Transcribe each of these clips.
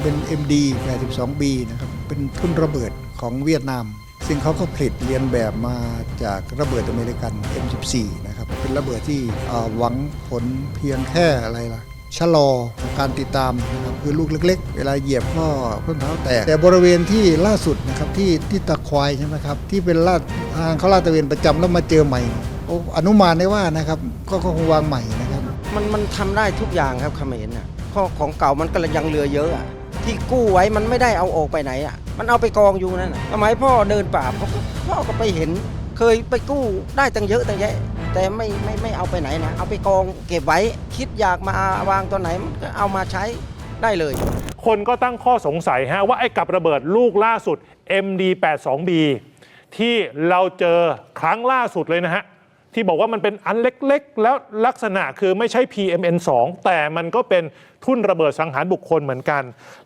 จะเป็น MD 82B นะครับเป็นทุ่นระเบิดของเวียดนาม ซึ่งเขาก็ผลิตเรียนแบบมาจากระเบิดอเมริกัน M14 นะครับเป็นระเบิดที่หวังผลเพียงแค่อะไรล่ะชะลอการติดตามนะครับคือลูกเล็ก ๆ เวลาเหยียบก็ต้นเท้าแตกแต่บริเวณที่ล่าสุดนะครับที่ที่ตะควายใช่ไหมครับที่เป็นลาดทางเขาลาดตะเวนประจำแล้วมาเจอใหม่โอ้อนุมานได้ว่านะครับก็คงวางใหม่นะครับ มันมันทำได้ทุกอย่างครับเขมรน่ะเพราะของเก่ามันก็ยังเหลือเยอะอะ ที่กู้ไว้มันไม่ได้เอาออกไปไหนอะ มันเอาไปกองอยู่นั่นน่ะสมัยพ่อเดินป่าพ่อก็พ่อก็ไปเห็น เคยไปกู้ได้ตั้งเยอะตั้งแยะ แต่ไม่ไม่ไม่เอาไปไหนนะ เอาไปกองเก็บไว้ คิดอยากมาวางตัวไหนมันก็เอามาใช้ได้เลย คนก็ตั้งข้อสงสัยฮะว่าไอ้กับระเบิดลูกล่าสุด MD82B ที่เราเจอครั้งล่าสุดเลยนะฮะ ที่บอกว่ามันเป็นอันเล็กๆ แล้วลักษณะคือไม่ใช่ PMN2 แต่มันก็เป็นทุ่นระเบิดสังหารบุคคลเหมือนกัน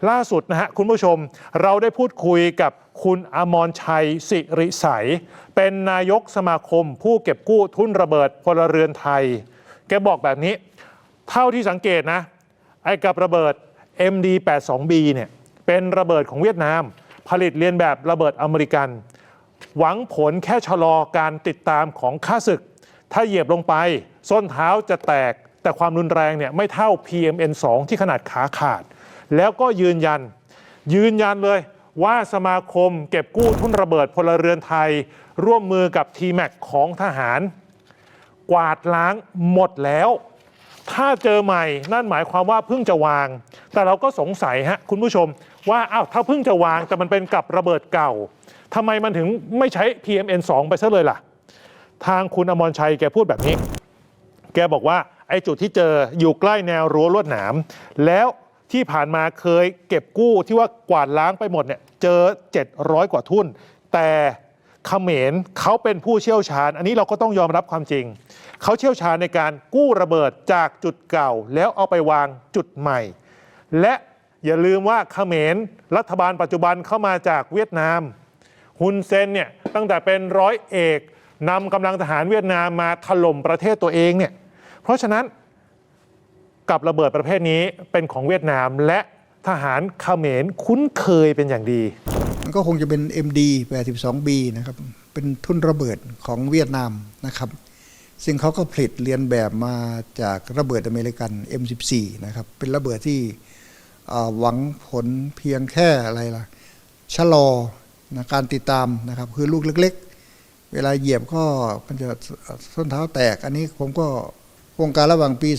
ล่าสุดนะฮะคุณผู้ชมเราได้พูดคุยกับคุณอมรชัยสิริใสยเป็นนายกสมาคม ผู้เก็บกู้ทุ่นระเบิดพลเรือนไทย แกบอกแบบนี้ เท่าที่สังเกตนะ ไอ้กับระเบิด MD82B เนี่ยเป็นระเบิดของเวียดนาม ผลิตเรียนแบบระเบิดอเมริกัน หวังผลแค่ชะลอการติดตามของข้าศึก ถ้าเหยียบลงไป ส้นเท้าจะแตก แต่ความรุนแรงเนี่ยไม่เท่า PMN2 ที่ขนาดขาขาด แล้วก็ยืนยัน ยืนยันเลยว่าสมาคมเก็บกู้ทุนระเบิดพลเรือนไทย ร่วมมือกับ TMAC ของทหาร กวาดล้างหมดแล้ว ถ้าเจอใหม่นั่นหมายความว่าเพิ่งจะวาง แต่เราก็สงสัยฮะคุณผู้ชม ว่าอ้าวถ้าเพิ่งจะวางแต่มันเป็นกับระเบิดเก่าทำไมมันถึงไม่ใช้ PMN2 ไปซะเลยล่ะ ทางคุณอมรชัยแกพูดแบบนี้ แกบอกว่าไอ้จุดที่เจออยู่ใกล้แนวรั้วลวดหนาม แล้วที่ผ่านมาเคยเก็บกู้ที่ว่ากวาดล้างไปหมดเนี่ยเจอ 700 กว่าทุ่น แต่เขมรเขาเป็นผู้เชี่ยวชาญ อันนี้เราก็ต้องยอมรับความจริง เขาเชี่ยวชาญในการกู้ระเบิดจากจุดเก่า แล้วเอาไปวางจุดใหม่ และอย่าลืมว่าเขมรรัฐบาลปัจจุบันเข้ามาจากเวียดนามฮุนเซนเนี่ยตั้งแต่เป็นร้อยเอก นำกำลังทหารเวียดนามมาถล่มประเทศตัวเองเนี่ยเพราะฉะนั้นกับระเบิดประเภทนี้เป็นของเวียดนามและทหารเขมรคุ้นเคยเป็นอย่างดี มันก็คงจะเป็น MD 82B นะครับเป็นทุ่นระเบิดของเวียดนามนะครับ ซึ่งเขาก็ผลิตเรียนแบบมาจากระเบิดอเมริกัน M14 นะครับเป็นระเบิดที่หวังผลเพียงแค่อะไรล่ะชะลอนะการติดตามนะครับ คือลูกเล็ก เวลาเหยียบก็มันจะส้นเท้าแตก อันนี้ผมก็โครงการระหว่างปี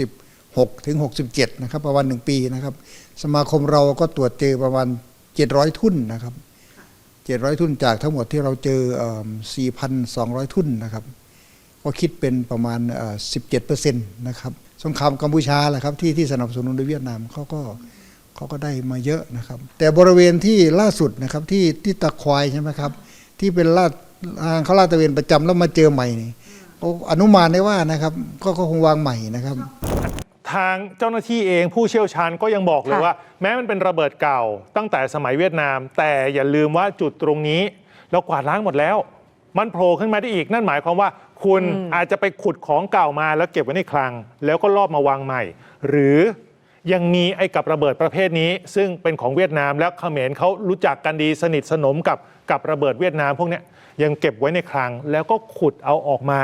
2566 ถึง 67 นะครับ ประมาณ1ปีนะครับ สมาคมเราก็ตรวจเจอประมาณ 700 ทุ่นนะครับ 700 ทุ่นจากทั้งหมดที่เราเจอ 4,200 ทุ่นนะครับ ก็คิดเป็นประมาณเอ่อ17%นะครับสงครามกัมพูชาแหละครับที่ที่สนับสนุนโดยเวียดนามเขาก็เขาก็ได้มาเยอะนะครับ แต่บริเวณที่ล่าสุดนะครับที่ที่ตะควายใช่ไหมครับ ที่เป็นลาดทางเขาลาดตระเวนประจำแล้วมาเจอใหม่นี่ก็อนุมานได้ว่านะครับก็ก็คงวางใหม่นะครับ ทางเจ้าหน้าที่เองผู้เชี่ยวชาญก็ยังบอกเลยค่ะว่า แม้มันเป็นระเบิดเก่าตั้งแต่สมัยเวียดนาม แต่อย่าลืมว่าจุดตรงนี้ เรากวาดล้างหมดแล้ว มันโผล่ขึ้นมาได้อีกนั่นหมายความว่าคุณอาจจะไปขุดของเก่ามาแล้วเก็บไว้ในคลัง แล้วก็ลอบมาวางใหม่ หรือยังมีไอ้กับระเบิดประเภทนี้ ซึ่งเป็นของเวียดนามแล้วเขมรเขารู้จักกันดีสนิทสนมกับ กับระเบิดเวียดนามพวกนี้ยังเก็บไว้ในคลังแล้วก็ขุดเอาออกมา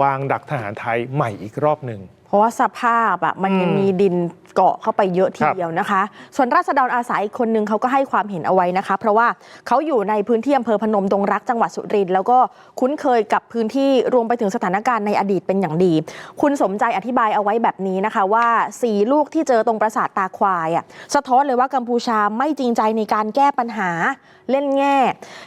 วางดักทหารไทยใหม่อีกรอบหนึ่ง เพราะว่าสภาพอะมันยังอืมมีดินเกาะเข้าไปเยอะทีครับเดียวนะคะ ส่วนราษฎรอาสาอีกคนนึงเขาก็ให้ความเห็นเอาไว้นะคะ เพราะว่าเขาอยู่ในพื้นที่อำเภอพนมดงรักจังหวัดสุรินทร์แล้วก็คุ้นเคยกับพื้นที่รวมไปถึงสถานการณ์ในอดีตเป็นอย่างดี คุณสมใจอธิบายเอาไว้แบบนี้นะคะว่าสีลูกที่เจอตรงปราสาทตาควายอะสะท้อนเลยว่ากัมพูชาไม่จริงใจในการแก้ปัญหาเล่นแง่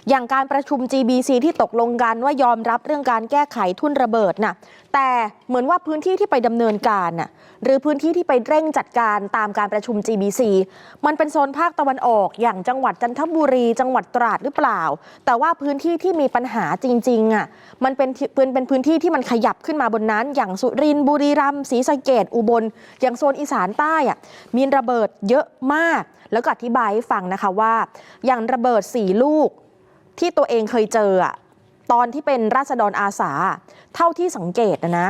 อย่างการประชุม GBC ที่ตกลงกันว่ายอมรับเรื่องการแก้ไขทุ่นระเบิดน่ะ แต่เหมือนว่าพื้นที่ที่ไปดำเนินการน่ะหรือพื้นที่ที่ไปเร่งจัดการตามการประชุม GBC มันเป็นโซนภาคตะวันออกอย่างจังหวัดจันทบุรี จังหวัดตราดหรือเปล่า แต่ว่าพื้นที่ที่มีปัญหาจริงๆอะมันเป็นเป็นเป็นพื้นที่ที่มันขยับขึ้นมาบนนั้น อย่างสุรินทร์บุรีรัมย์ศรีสะเกดอุบล อย่างโซนอีสานใต้อะมีระเบิดเยอะมาก แล้วก็อธิบายให้ฟังนะคะว่า อย่างระเบิดสี่ลูกที่ตัวเองเคยเจออะ ตอนที่เป็นราษฎรอาสา เท่าที่สังเกตนะนะ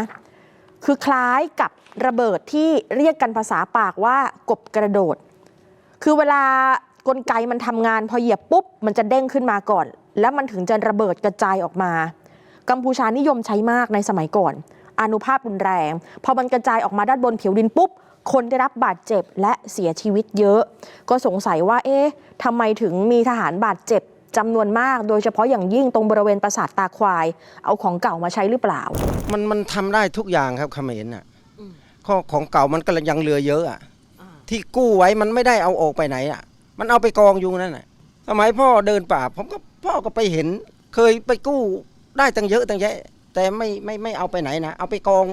คือคล้ายกับระเบิดที่เรียกกันภาษาปากว่ากบกระโดด คือเวลากลไกมันทำงานพอเหยียบปุ๊บ มันจะเด้งขึ้นมาก่อน แล้วมันถึงจะระเบิดกระจายออกมา กัมพูชานิยมใช้มากในสมัยก่อน อนุภาพรุนแรง พอมันกระจายออกมาด้านบนผิวดินปุ๊บคนได้รับบาดเจ็บและเสียชีวิตเยอะ ก็สงสัยว่า เอ๊ะทำไมถึงมีทหารบาดเจ็บ จำนวนมาก โดยเฉพาะอย่างยิ่งตรงบริเวณปราสาทตาควาย เอาของเก่ามาใช้หรือเปล่า มันมันทำได้ทุกอย่างครับเขมรน่ะข้อของเก่ามันก็ยังเหลือเยอะอะที่กู้ไว้มันไม่ได้เอาออกไปไหนอะ มันเอาไปกองอยู่นั่นน่ะสมัยพ่อเดินป่า ผมก็พ่อก็ไปเห็น เคยไปกู้ได้ตั้งเยอะตั้งแยะ แต่ไม่ไม่ไม่เอาไปไหนนะเอาไปกอง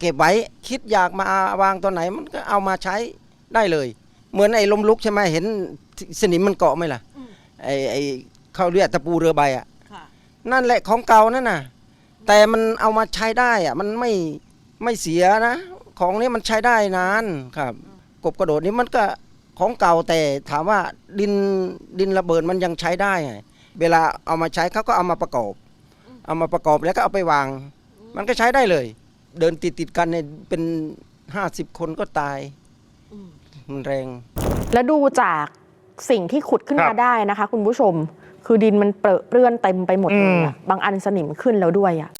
เก็บไว้คิดอยากมาวางตัวไหนมันก็เอามาใช้ได้เลย เหมือนไอ้ลมลุกใช่ไหมเห็นสนิมมันเกาะไหมล่ะ ไอ้ไอ้เขาเรียกตะปูเรือใบอะ นั่นแหละของเก่านั่นน่ะ แต่มันเอามาใช้ได้อะมันไม่ไม่เสียนะ ของนี้มันใช้ได้นานครับ กบกระโดดนี้มันก็ของเก่าแต่ถามว่าดินดินระเบิดมันยังใช้ได้ไงเวลาเอามาใช้เขาก็เอามาประกอบ เอามาประกอบแล้วก็เอาไปวาง มันก็ใช้ได้เลย เดินติดติดๆกันเนี่ยเป็นห้าสิบคนก็ตาย มันแรง แล้วดูจาก สิ่งที่ขุดขึ้นครัมาบ ได้นะคะ คุณผู้ชม คือดินมันเปรอะเปื้อนเต็มไปหมดเลยอืมอะบางอันสนิมขึ้นแล้วด้วยอะ